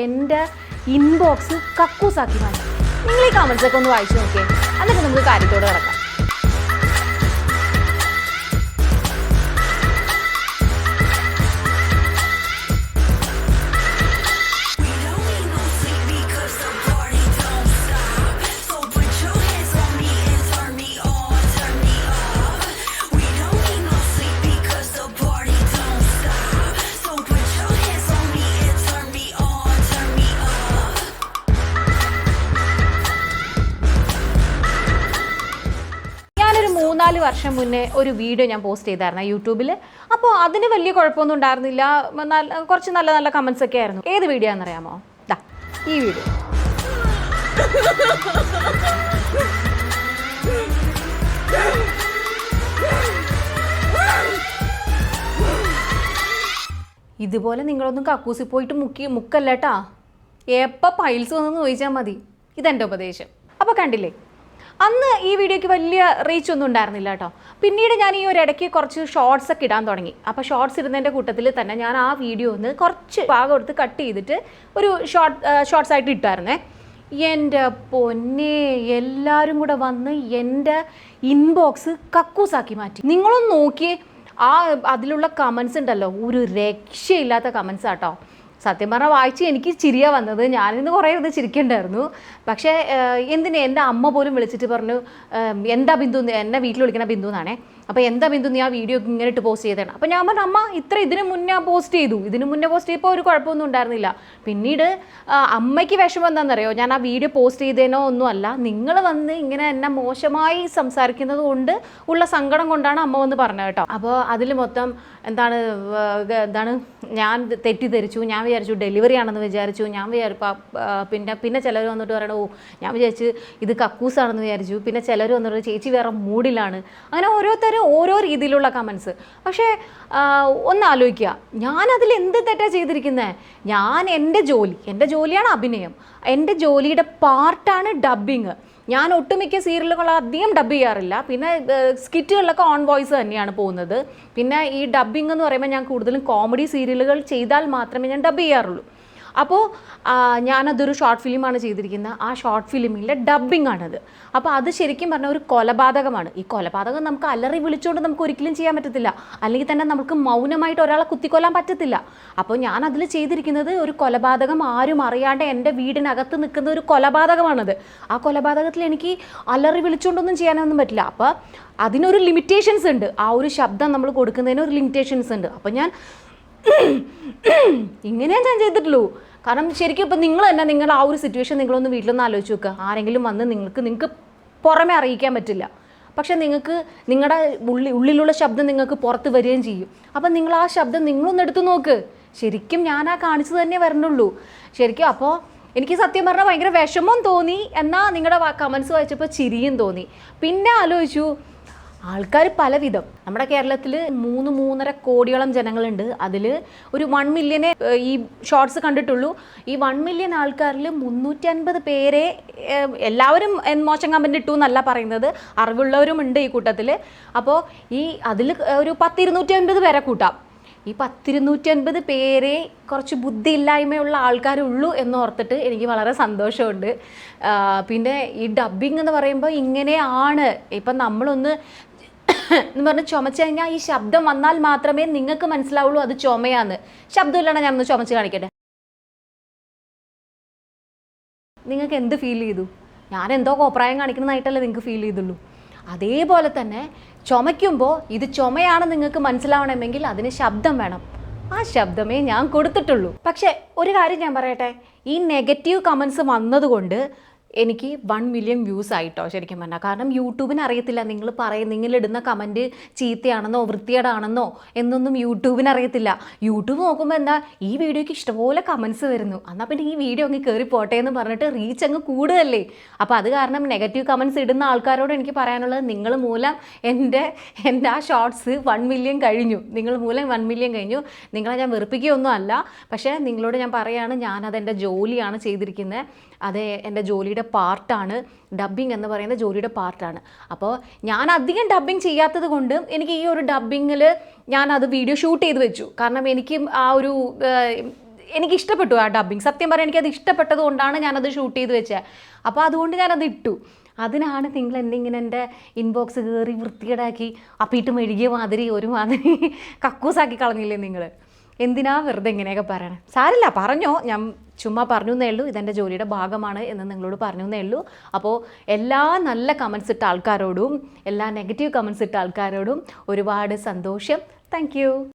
എന്റെ ഇൻബോക്സ് കക്കൂസാക്കി മാറ്റി. നിങ്ങൾ ഈ കമൻസ് ഒക്കെ ഒന്ന് വായിച്ചു നോക്കിയേ. എന്നിട്ട് നമുക്ക് കാര്യത്തോട് കിടക്കാം. വർഷം മുന്നേ ഒരു വീഡിയോ ഞാൻ പോസ്റ്റ് ചെയ്തായിരുന്നു യൂട്യൂബിൽ അപ്പോൾ അതിന് വലിയ കുഴപ്പമൊന്നും ഉണ്ടായിരുന്നില്ല. നല്ല കുറച്ച് നല്ല നല്ല കമൻസ് ഒക്കെ ആയിരുന്നു. ഏത് വീഡിയോ ആണെന്നറിയാമോ ദാ ഈ വീഡിയോ ഇതുപോലെ നിങ്ങളൊന്നും കക്കൂസി പോയിട്ട് മുക്കി മുക്കല്ലേട്ടാ എപ്പോൾ പൈൽസ് വന്നെന്ന് ചോദിച്ചാൽ മതി. ഇതെന്റെ ഉപദേശം. അപ്പോൾ കണ്ടില്ലേ? അന്ന് ഈ വീഡിയോയ്ക്ക് വലിയ റീച്ച് ഒന്നും ഉണ്ടായിരുന്നില്ല കേട്ടോ. പിന്നീട് ഞാൻ ഈ ഒരു ഇടയ്ക്ക് കുറച്ച് ഷോർട്സ് ഒക്കെ ഇടാൻ തുടങ്ങി. അപ്പോൾ ഷോർട്സ് ഇടുന്നതിന്റെ കൂട്ടത്തിൽ തന്നെ ഞാൻ ആ വീഡിയോ ഒന്ന് കുറച്ച് ഭാഗം എടുത്ത് കട്ട് ചെയ്തിട്ട് ഒരു ഷോർട്ട് ഷോർട്സ് ആയിട്ട് ഇട്ടായിരുന്നേ. എന്റെ പൊന്നെ എല്ലാവരും കൂടെ വന്ന് എന്റെ ഇൻബോക്സ് കക്കൂസാക്കി മാറ്റി. നിങ്ങളൊന്ന് നോക്കിയേ. ആ അതിലുള്ള കമൻസ് ഉണ്ടല്ലോ. ഒരു രക്ഷയില്ലാത്ത കമൻസ് ആട്ടോ സത്യം പറഞ്ഞാൽ വായിച്ച് എനിക്ക് ചിരിയാ വന്നത്. ഞാനിന്ന് കുറേ ഇത് ചിരിക്കണ്ടായിരുന്നു. പക്ഷേ എന്തിനാ എന്റെ അമ്മ പോലും വിളിച്ചിട്ട് പറഞ്ഞു എന്താ ബിന്ദു എന്നെ വീട്ടിൽ വിളിക്കണ ബിന്ദു എന്നാണേ അപ്പോൾ എന്താ ബിന്ദു നീ ആ വീഡിയോ ഇങ്ങനെ ഇട്ട് പോസ്റ്റ് ചെയ്തതാണ് അപ്പോൾ ഞാൻ പറഞ്ഞു അമ്മ ഇത്ര ഇതിന് മുന്നേ പോസ്റ്റ് ചെയ്തു. ഇതിന് മുന്നേ പോസ്റ്റ് ചെയ്തപ്പോൾ ഒരു കുഴപ്പമൊന്നും ഉണ്ടായിരുന്നില്ല. പിന്നീട് അമ്മയ്ക്ക് വിഷമം എന്താണെന്നറിയോ? ഞാൻ ആ വീഡിയോ പോസ്റ്റ് ചെയ്തേനോ ഒന്നുമല്ല നിങ്ങൾ വന്ന് ഇങ്ങനെ എന്നെ മോശമായി സംസാരിക്കുന്നത് കൊണ്ട് ഉള്ള സങ്കടം കൊണ്ടാണ് അമ്മ വന്ന് പറഞ്ഞത് കേട്ടോ. അപ്പോൾ അതിൽ മൊത്തം എന്താണ് എന്താണ് ഞാൻ തെറ്റിദ്ധരിച്ചു. ഞാൻ വിചാരിച്ചു ഡെലിവറി ആണെന്ന് വിചാരിച്ചു. ഞാൻ വിചാരി പിന്നെ പിന്നെ ചിലർ വന്നിട്ട് പറയണ ഞാൻ വിചാരിച്ച് ഇത് കക്കൂസാണെന്ന് വിചാരിച്ചു. പിന്നെ ചിലർ വന്നിട്ട് ചേച്ചി വേറെ മൂഡിലാണ്. അങ്ങനെ ഓരോരുത്തരും ഓരോ രീതിയിലുള്ള കമൻസ് പക്ഷേ ഒന്ന് ആലോചിക്കുക ഞാനതിൽ എന്ത് തെറ്റാ ചെയ്തിരിക്കുന്നത് ഞാൻ എന്റെ ജോലി എന്റെ ജോലിയാണ് അഭിനയം. എന്റെ ജോലിയുടെ പാർട്ടാണ് ഡബ്ബിങ് ഞാൻ ഒട്ടുമിക്ക സീരിയലുകൾ അധികം ഡബ് ചെയ്യാറില്ല. പിന്നെ സ്കിറ്റുകളിലൊക്കെ ഓൺ വോയിസ് തന്നെയാണ് പോകുന്നത്. പിന്നെ ഈ ഡബ്ബിംഗ് എന്ന് പറയുമ്പോൾ ഞാൻ കൂടുതലും കോമഡി സീരിയലുകൾ ചെയ്താൽ മാത്രമേ ഞാൻ ഡബ് ചെയ്യാറുള്ളൂ. അപ്പോൾ ഞാനതൊരു ഷോർട്ട് ഫിലിമാണ് ചെയ്തിരിക്കുന്നത് ആ ഷോർട്ട് ഫിലിമിലെ ഡബ്ബിംഗ് ആണത് അപ്പോൾ അത് ശരിക്കും പറഞ്ഞ ഒരു കൊലപാതകമാണ്. ഈ കൊലപാതകം നമുക്ക് അലറി വിളിച്ചുകൊണ്ട് നമുക്ക് ഒരിക്കലും ചെയ്യാൻ പറ്റത്തില്ല. അല്ലെങ്കിൽ തന്നെ നമുക്ക് മൗനമായിട്ട് ഒരാളെ കുത്തിക്കൊല്ലാൻ പറ്റത്തില്ല. അപ്പോൾ ഞാൻ അതിൽ ചെയ്തിരിക്കുന്നത് ഒരു കൊലപാതകം ആരും അറിയാണ്ട് എന്റെ വീടിനകത്ത് നിൽക്കുന്ന ഒരു കൊലപാതകമാണത്. ആ കൊലപാതകത്തിൽ എനിക്ക് അലറി വിളിച്ചുകൊണ്ടൊന്നും ചെയ്യാനൊന്നും പറ്റില്ല. അപ്പോൾ അതിനൊരു ലിമിറ്റേഷൻസ് ഉണ്ട്. ആ ഒരു ശബ്ദം നമ്മൾ കൊടുക്കുന്നതിന് ഒരു ലിമിറ്റേഷൻസ് ഉണ്ട്. അപ്പോൾ ഞാൻ ഇങ്ങനെയാ ഞാൻ ചെയ്തിട്ടുള്ളൂ. കാരണം ശരിക്കും ഇപ്പം നിങ്ങൾ തന്നെ നിങ്ങൾ ആ ഒരു സിറ്റുവേഷൻ നിങ്ങളൊന്ന് വീട്ടിലൊന്ന് ആലോചിച്ച് നോക്കുക ആരെങ്കിലും വന്ന് നിങ്ങൾക്ക് നിങ്ങൾക്ക് പുറമെ അറിയിക്കാൻ പറ്റില്ല. പക്ഷെ നിങ്ങൾക്ക് നിങ്ങളുടെ ഉള്ളി ഉള്ളിലുള്ള ശബ്ദം നിങ്ങൾക്ക് പുറത്ത് വരികയും ചെയ്യും. അപ്പം നിങ്ങൾ ആ ശബ്ദം നിങ്ങളൊന്ന് എടുത്തു നോക്ക്. ശരിക്കും ഞാൻ ആ കാണിച്ചു തന്നെ വരണുള്ളൂ ശരിക്കും അപ്പോൾ എനിക്ക് സത്യം പറഞ്ഞാൽ ഭയങ്കര വിഷമം തോന്നി. എന്നാൽ നിങ്ങളുടെ കമൻസ് വായിച്ചപ്പോൾ ചിരിയും തോന്നി. പിന്നെ ആലോചിച്ചു ആൾക്കാർ പലവിധം. നമ്മുടെ കേരളത്തിൽ മൂന്ന് മൂന്നര കോടിയോളം ജനങ്ങളുണ്ട്. അതിൽ ഒരു വൺ മില്യനെ ഈ ഷോർട്സ് കണ്ടിട്ടുള്ളൂ. ഈ വൺ മില്യൺ ആൾക്കാരിൽ മുന്നൂറ്റി അൻപത് പേരെ എല്ലാവരും മോശം കമ്പനി ഇട്ടു എന്നല്ല പറയുന്നത്. അറിവുള്ളവരും ഉണ്ട് ഈ കൂട്ടത്തിൽ അപ്പോൾ ഈ അതിൽ ഒരു പത്തിരുന്നൂറ്റി അൻപത് പേരെ കൂട്ടാം. ഈ പത്തിരുന്നൂറ്റി അൻപത് പേരെ കുറച്ച് ബുദ്ധിയില്ലായ്മയുള്ള ആൾക്കാരുള്ളൂ എന്ന് ഓർത്തിട്ട് എനിക്ക് വളരെ സന്തോഷമുണ്ട്. പിന്നെ ഈ ഡബ്ബിംഗ് എന്ന് പറയുമ്പോൾ ഇങ്ങനെയാണ്. ഇപ്പം നമ്മളൊന്ന് എന്ന് പറഞ്ഞ് ചുമച്ച് കഴിഞ്ഞാൽ ഈ ശബ്ദം വന്നാൽ മാത്രമേ നിങ്ങൾക്ക് മനസ്സിലാവുള്ളൂ അത് ചുമയാന്ന്. ശബ്ദമില്ലാണ്ട് ഞാനൊന്ന് ചുമച്ച് കാണിക്കട്ടെ. നിങ്ങൾക്ക് എന്ത് ഫീൽ ചെയ്തു? ഞാൻ എന്തോ കോപ്രായം കാണിക്കുന്നതായിട്ടല്ലേ നിങ്ങൾക്ക് ഫീൽ ചെയ്തുള്ളൂ. അതേപോലെ തന്നെ ചുമയ്ക്കുമ്പോൾ ഇത് ചുമയാണ് നിങ്ങൾക്ക് മനസ്സിലാവണമെങ്കിൽ അതിന് ശബ്ദം വേണം. ആ ശബ്ദമേ ഞാൻ കൊടുത്തിട്ടുള്ളൂ. പക്ഷേ ഒരു കാര്യം ഞാൻ പറയട്ടെ. ഈ നെഗറ്റീവ് കമൻസ് വന്നതുകൊണ്ട് എനിക്ക് വൺ മില്യൺ വ്യൂസ് ആയിട്ടോ ശരിക്കും പറഞ്ഞാൽ കാരണം യൂട്യൂബിന് അറിയത്തില്ല. നിങ്ങൾ പറയും നിങ്ങളിടുന്ന കമന്റ് ചീത്തയാണെന്നോ വൃത്തികേടാണെന്നോ എന്നൊന്നും യൂട്യൂബിന് അറിയത്തില്ല. യൂട്യൂബ് നോക്കുമ്പോൾ എന്താ ഈ വീഡിയോയ്ക്ക് ഇഷ്ടംപോലെ കമൻസ് വരുന്നു. എന്നാൽ പിന്നെ ഈ വീഡിയോ അങ്ങ് കയറി പോട്ടെ എന്ന് പറഞ്ഞിട്ട് റീച്ച് അങ്ങ് കൂടുതലല്ലേ അപ്പോൾ അത് കാരണം നെഗറ്റീവ് കമൻസ് ഇടുന്ന ആൾക്കാരോട് എനിക്ക് പറയാനുള്ളത് നിങ്ങൾ മൂലം എന്റെ എന്റെ ആ ഷോർട്സ് വൺ മില്യൺ കഴിഞ്ഞു. നിങ്ങൾ മൂലം വൺ മില്യൺ കഴിഞ്ഞു. നിങ്ങളെ ഞാൻ വെറുപ്പിക്കുകയൊന്നും അല്ല. പക്ഷേ നിങ്ങളോട് ഞാൻ പറയുകയാണ് ഞാനത് എന്റെ ജോലിയാണ് ചെയ്തിരിക്കുന്നത്. അത് എന്റെ ജോലിയുടെ പാർട്ടാണ് ഡബ്ബിംഗ് എന്ന് പറയുന്ന ജോലിയുടെ പാർട്ടാണ്. അപ്പോൾ ഞാൻ അധികം ഡബ്ബിംഗ് ചെയ്യാത്തത് കൊണ്ട് എനിക്ക് ഈ ഒരു ഡബ്ബിങ്ങിൽ ഞാൻ അത് വീഡിയോ ഷൂട്ട് ചെയ്ത് വെച്ചു. കാരണം എനിക്ക് ആ ഒരു എനിക്ക് ഇഷ്ടപ്പെട്ടു ആ ഡബ്ബിങ് സത്യം പറയാൻ എനിക്കത് ഇഷ്ടപ്പെട്ടത് കൊണ്ടാണ് ഞാനത് ഷൂട്ട് ചെയ്ത് വെച്ചത് അപ്പോൾ അതുകൊണ്ട് ഞാനത് ഇട്ടു. അതിനാണ് നിങ്ങൾ എന്നെ ഇങ്ങനെ എന്റെ ഇൻബോക്സ് കയറി വൃത്തികേടാക്കി അപ്പീട്ട് മെഴുകിയ മാതിരി ഒരു മാതിരി കക്കൂസാക്കി കളഞ്ഞില്ലേ നിങ്ങൾ എന്തിനാ വെറുതെ ഇങ്ങനെയൊക്കെ പറയണേ? സാരില്ല പറഞ്ഞോ. ഞാൻ ചുമ്മാ പറഞ്ഞു എന്നേ ഉള്ളൂ. ഇതെന്റെ ജോലിയുടെ ഭാഗമാണ് എന്ന് നിങ്ങളോട് പറഞ്ഞു എന്നേ ഉള്ളൂ. അപ്പോൾ എല്ലാ നല്ല കമൻസ് ഇട്ട ആൾക്കാരോടും എല്ലാ നെഗറ്റീവ് കമൻസ് ഇട്ട ആൾക്കാരോടും ഒരുപാട് സന്തോഷം. താങ്ക്